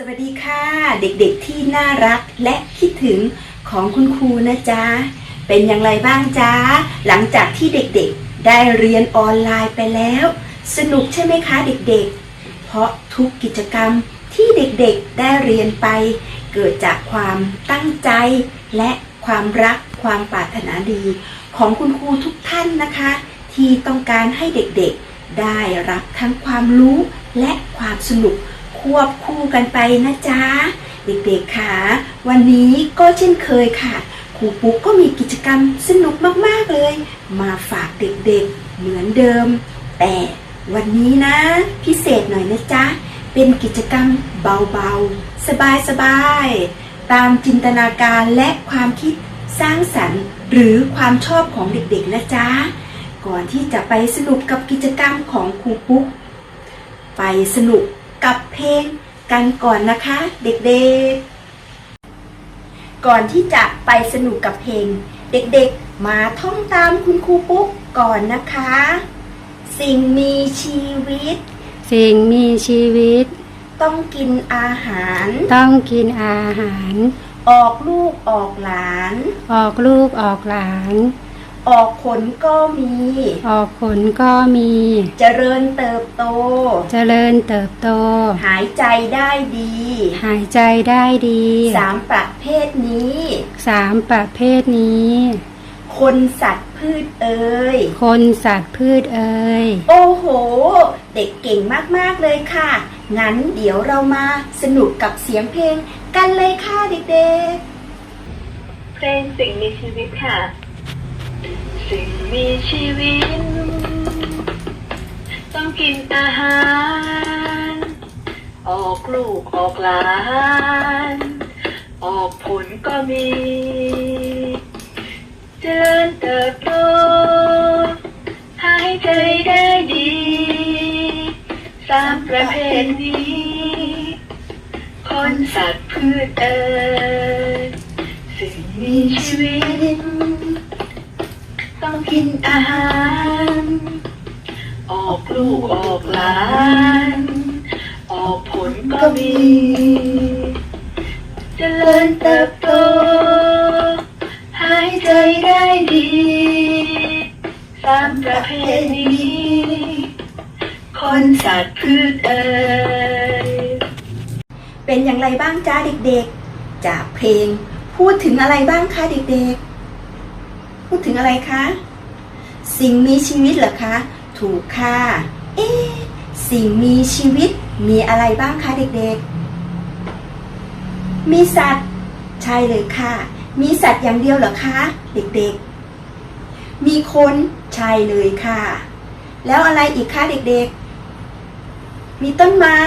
สวัสดีค่ะ เด็กๆที่น่ารักและคิดถึงของคุณครูนะจ๊ะ เป็นอย่างไรบ้างจ๊ะ หลังจากที่เด็กๆได้เรียนออนไลน์ไปแล้ว สนุกใช่ไหมคะเด็กๆ เพราะทุกกิจกรรมที่เด็กๆได้เรียนไป เกิดจากความตั้งใจและความรักความปรารถนาดี ของคุณครูทุกท่านนะคะ ที่ต้องการให้เด็กๆได้รับทั้งความรู้และความสนุก ควบคู่กันไปนะจ๊ะ เด็กๆค่ะ วันนี้ก็เช่นเคยค่ะครูปุ๊กก็มีกิจกรรมสนุกมากๆเลย มาฝากเด็กๆเหมือนเดิม แต่วันนี้นะ พิเศษหน่อยนะจ๊ะ เป็นกิจกรรมเบาๆ สบายๆ ตามจินตนาการและความคิดสร้างสรรค์ หรือความชอบของเด็กๆนะจ๊ะ ก่อนที่จะไปสนุกกับกิจกรรมของครูปุ๊ก ไปสนุก กับเพลงกันก่อนนะคะ เด็กๆ ก่อนที่จะไปสนุกกับเพลง เด็กๆ มาท่องตามคุณครูปุ๊กก่อนนะคะ สิ่งมีชีวิต สิ่งมีชีวิต ต้องกินอาหาร ต้องกินอาหาร ออกลูกออกหลาน ออกลูกออกหลาน ออกผลก็มี ออกผลก็มี เจริญเติบโต เจริญเติบโต หายใจได้ดี หายใจได้ดีสามประเภทนี้ สามประเภทนี้ คนสัตว์พืชเอ่ยคนสัตว์พืชเอ่ยโอ้โห เด็กเก่งมากๆเลยค่ะ งั้นเดี๋ยวเรามาสนุกกับเสียงเพลงกันเลยค่ะเด็กเพลงสิ่งมีชีวิตค่ะ สิ่งมีชีวิต ต้องกินอาหาร ออกลูกออกหลาน ออกผลก็มี เจริญเติบโตหายใจได้ดี สามประเภทนี้ คนสัตว์พืชเอ่ยสิ่งมีชีวิต กินอาหาร ออกลูกออกหลาน ออกผลก็มีเจริญเติบโต หายใจได้ดีสามประเภทนี้คนสัตว์พืชเอ่ยเป็นอย่างไรบ้างจ้าเด็กๆ จากเพลงพูดถึงอะไรบ้างคะเด็กๆ พูดถึงอะไรคะ สิ่งมีชีวิตเหรอคะ ถูกค่ะ เอ๊สิ่งมีชีวิตมีอะไรบ้างคะเด็กๆ มีสัตว์ ใช่เลยค่ะ มีสัตว์อย่างเดียวเหรอคะ เด็กๆ มีคนใช่เลยค่ะ แล้วอะไรอีกคะเด็กๆ มีต้นไม้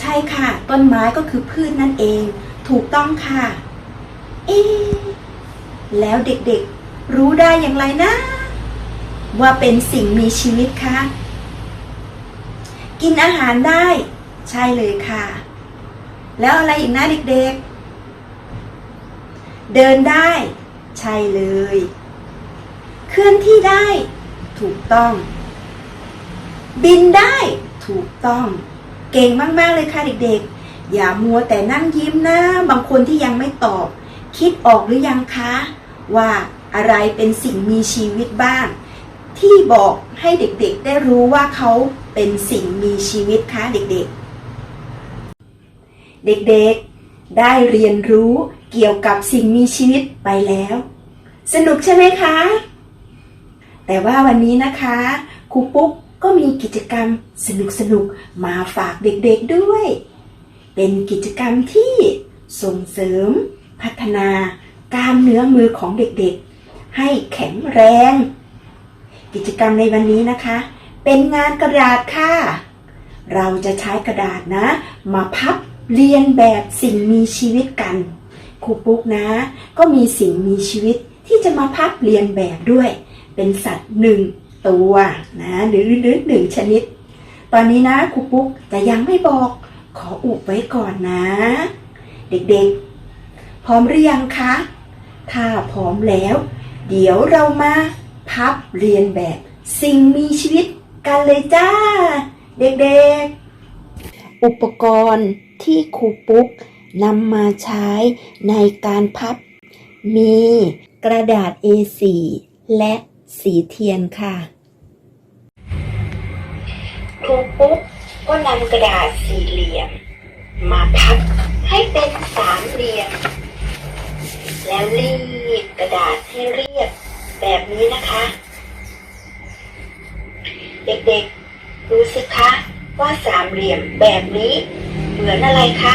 ใช่ค่ะ ต้นไม้ก็คือพืชนั่นเอง ถูกต้องค่ะ เอ๊แล้วเด็กๆ รู้ได้อย่างไรนะ ว่าเป็นสิ่งมีชีวิตคะกินอาหารได้ ใช่เลยค่ะ แล้วอะไรอีกนะเด็กๆ เดินได้ ใช่เลย เคลื่อนที่ได้ ถูกต้อง บินได้ ถูกต้อง เก่งมากๆเลยค่ะเด็กๆ อย่ามัวแต่นั่งยิ้มนะ บางคนที่ยังไม่ตอบ คิดออกหรือยังคะ ว่า อะไรเป็นสิ่งมีชีวิตบ้าง ที่บอกให้เด็กๆ ได้รู้ว่าเขาเป็นสิ่งมีชีวิตคะเด็กๆ เด็กๆ ได้เรียนรู้เกี่ยวกับสิ่งมีชีวิตไปแล้ว สนุกใช่ไหมคะ แต่ว่าวันนี้นะคะครูปุ๊กก็มีกิจกรรมสนุกๆมาฝากเด็กๆด้วย เป็นกิจกรรมที่ส่งเสริม พัฒนา กล้ามเนื้อมือของเด็กๆ ให้แข็งแรง กิจกรรมในวันนี้นะคะ เป็นงานกระดาษค่ะ เราจะใช้กระดาษนะ มาพับเรียนแบบสิ่งมีชีวิตกันครูปุ๊กนะ ก็มีสิ่งมีชีวิตที่จะมาพับเรียนแบบด้วย เป็นสัตว์หนึ่งตัวนะหรือหรือหนึ่งชนิด ตอนนี้นะครูปุ๊กจะยังไม่บอกขออุบไว้ก่อนนะ เด็กๆ พร้อมหรือยังคะ ถ้าพร้อมแล้ว เดี๋ยวเรามาพับเรียนแบบสิ่งมีชีวิตกันเลยจ้า เด็กๆ อุปกรณ์ที่ครูปุ๊กนำมาใช้ในการพับ มีกระดาษ A4 และสีเทียนค่ะ ครูปุ๊กก็นำกระดาษสี่เหลี่ยม มาพับให้เป็นสามเหลี่ยม แล้วรี ดกระดาษให้เรียบแบบนี้นะคะ เด็กๆ ดูสิคะว่าสามเหลี่ยมแบบนี้ เหมือนอะไรคะ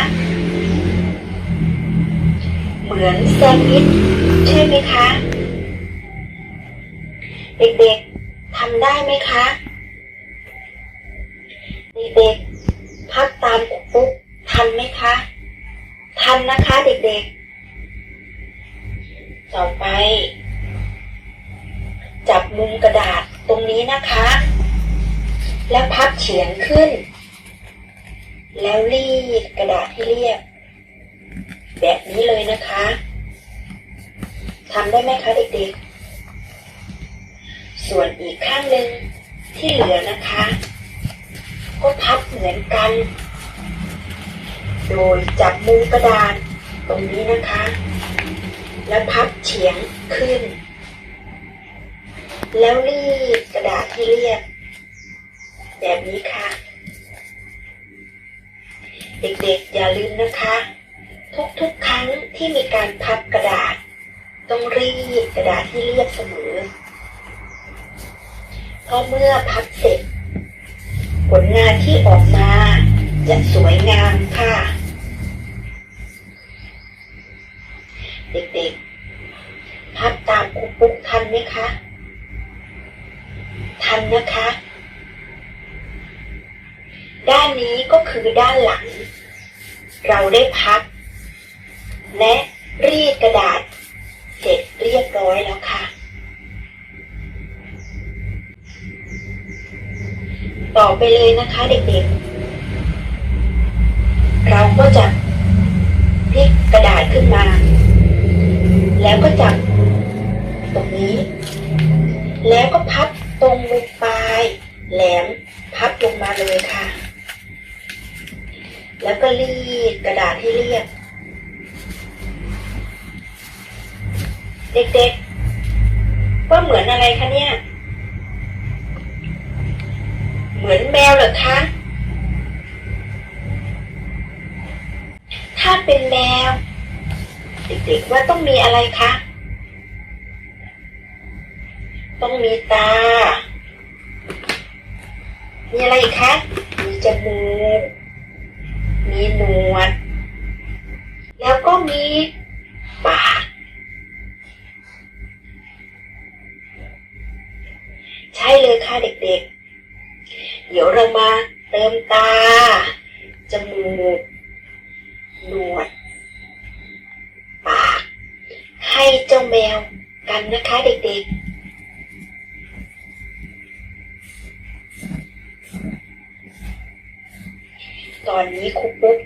เหมือนแซนด์วิชใช่ไหมคะ เด็กๆทำได้ไหมคะ เด็กๆพับตามปุ๊กทันไหมคะ ทันนะคะเด็กๆ ต่อไป จับมุมกระดาษตรงนี้นะคะ แล้วพับเฉียงขึ้น แล้วรีดกระดาษให้เรียบ แบบนี้เลยนะคะทำได้ไหมคะเด็กๆ ส่วนอีกข้างหนึ่งที่เหลือนะคะ ก็พับเหมือนกัน โดยจับมุมกระดาษตรงนี้นะคะ แล้วพับเฉียงขึ้น แล้วรีดกระดาษให้เรียบ แบบนี้ค่ะ เด็กๆอย่าลืมนะคะ ทุกๆครั้งที่มีการพับกระดาษ ต้องรีดกระดาษให้เรียบเสมอเพราะเมื่อพับเสร็จ ผลงานที่ออกมาจะสวยงามค่ะ เด็กๆ พับตามครูปุ๊กทันไหมคะ ทันนะคะ ด้านนี้ก็คือด้านหลัง เราได้พับและรีดกระดาษ เสร็จเรียบร้อยแล้วค่ะ ต่อไปเลยนะคะเด็กๆ เราก็จะพลิกกระดาษขึ้นมา แล้วก็จับ แล้วก็พับตรงมุมปลายแหลมพับลงมาเลยค่ะ แล้วก็รีดกระดาษให้เรียบ เด็กๆ ว่าเหมือนอะไรคะเนี่ย เหมือนแมวเหรอคะ ถ้าเป็นแมว เด็กๆว่าต้องมีอะไรคะ มีตา มีอะไรอีกคะ มีจมูก มีหนวด แล้วก็มีปาก ใช่เลยค่ะเด็กๆ เดี๋ยวเรามาเติมตา จมูก หนวด ปาก ให้เจ้าแมวกันนะคะเด็กๆ ตอนนี้ครูปุ๊ก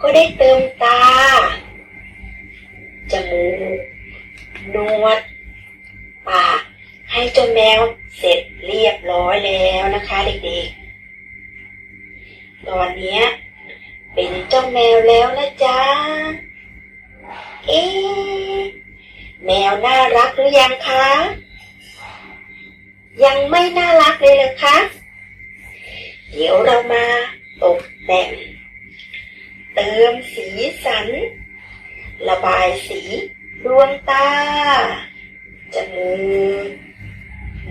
ก็ได้เติมตา จมูกนวด ปาก ให้เจ้าแมวเสร็จเรียบร้อยแล้วนะคะเด็กๆ ตอนนี้เป็นเจ้าแมวแล้วนะจ๊ะ เอ๊แมวน่ารักหรือยังคะ ยังไม่น่ารักเลยเหรอคะ เดี๋ยวเรามา ตกแต่ง เติมสีสัน ระบายสีดวงตา จมูก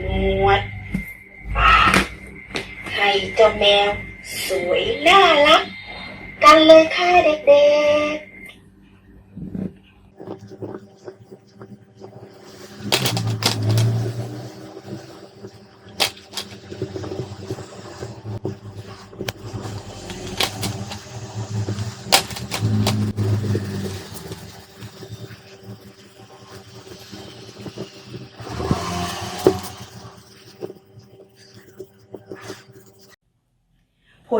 นวดปากให้เจ้าแมว สวยน่ารัก กันเลยค่ะเด็กๆ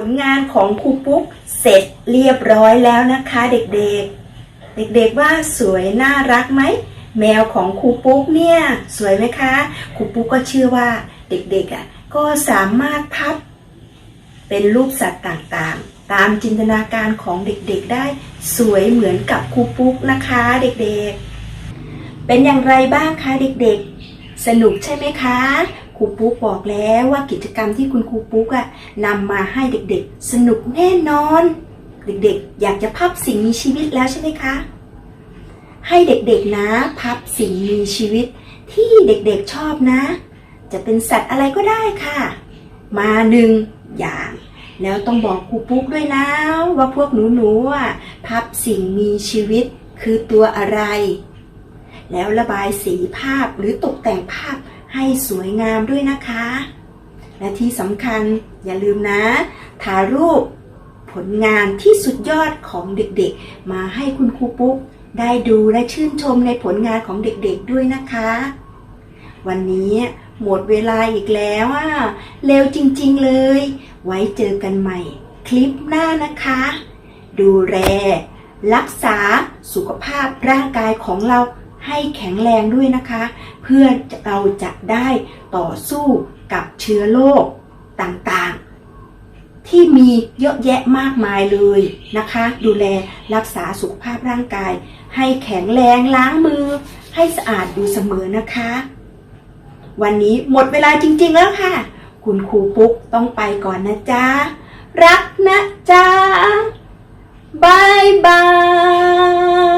ลงานของครูปุ๊กเสร็จเรียบร้อยแล้วนะคะเด็กๆ เด็กๆว่าสวยน่ารักไหมแมวของครูปุ๊กเนี่ยสวยไหมคะครูปุ๊กก็เชื่อว่าเด็กๆอะก็สามารถพับ เป็นรูปสัตว์ต่างๆ ตามจินตนาการของเด็กๆได้สวยเหมือนกับครูปุ๊กนะคะเด็กๆ เป็นอย่างไรบ้างคะเด็กๆ สนุกใช่ไหมคะ ครูปุ๊กบอกแล้วว่ากิจกรรมที่คุณครูปุ๊กอะนำมาให้เด็กๆ สนุกแน่นอน เด็กๆ อยากจะพับสิ่งมีชีวิตแล้วใช่ไหมคะ ให้เด็กๆนะพับสิ่งมีชีวิตที่เด็กๆชอบนะ จะเป็นสัตว์อะไรก็ได้ค่ะ มาหนึ่งอย่างแล้วต้องบอกครูปุ๊กด้วยนะว่าพวกหนูๆอะพับสิ่งมีชีวิตคือตัวอะไร แล้วระบายสีภาพหรือตกแต่งภาพ ให้สวยงามด้วยนะคะ และที่สำคัญอย่าลืมนะ ถ่ายรูปผลงานที่สุดยอดของเด็กๆ มาให้คุณครูปุ๊กได้ดูและชื่นชมในผลงานของเด็กๆด้วยนะคะ วันนี้หมดเวลาอีกแล้วอะเร็วจริงๆเลย ไว้เจอกันใหม่ คลิปหน้านะคะ ดูแลรักษาสุขภาพร่างกายของเรา ให้แข็งแรงด้วยนะคะ เพื่อเราจะได้ต่อสู้กับเชื้อโรคต่างๆ ที่มีเยอะแยะมากมายเลยนะคะ ดูแลรักษาสุขภาพร่างกาย ให้แข็งแรงล้างมือ ให้สะอาดอยู่เสมอนะคะ วันนี้หมดเวลาจริง ๆ แล้วค่ะ คุณครูปุ๊กต้องไปก่อนนะจ๊ะ รักนะจ๊ะบายบาย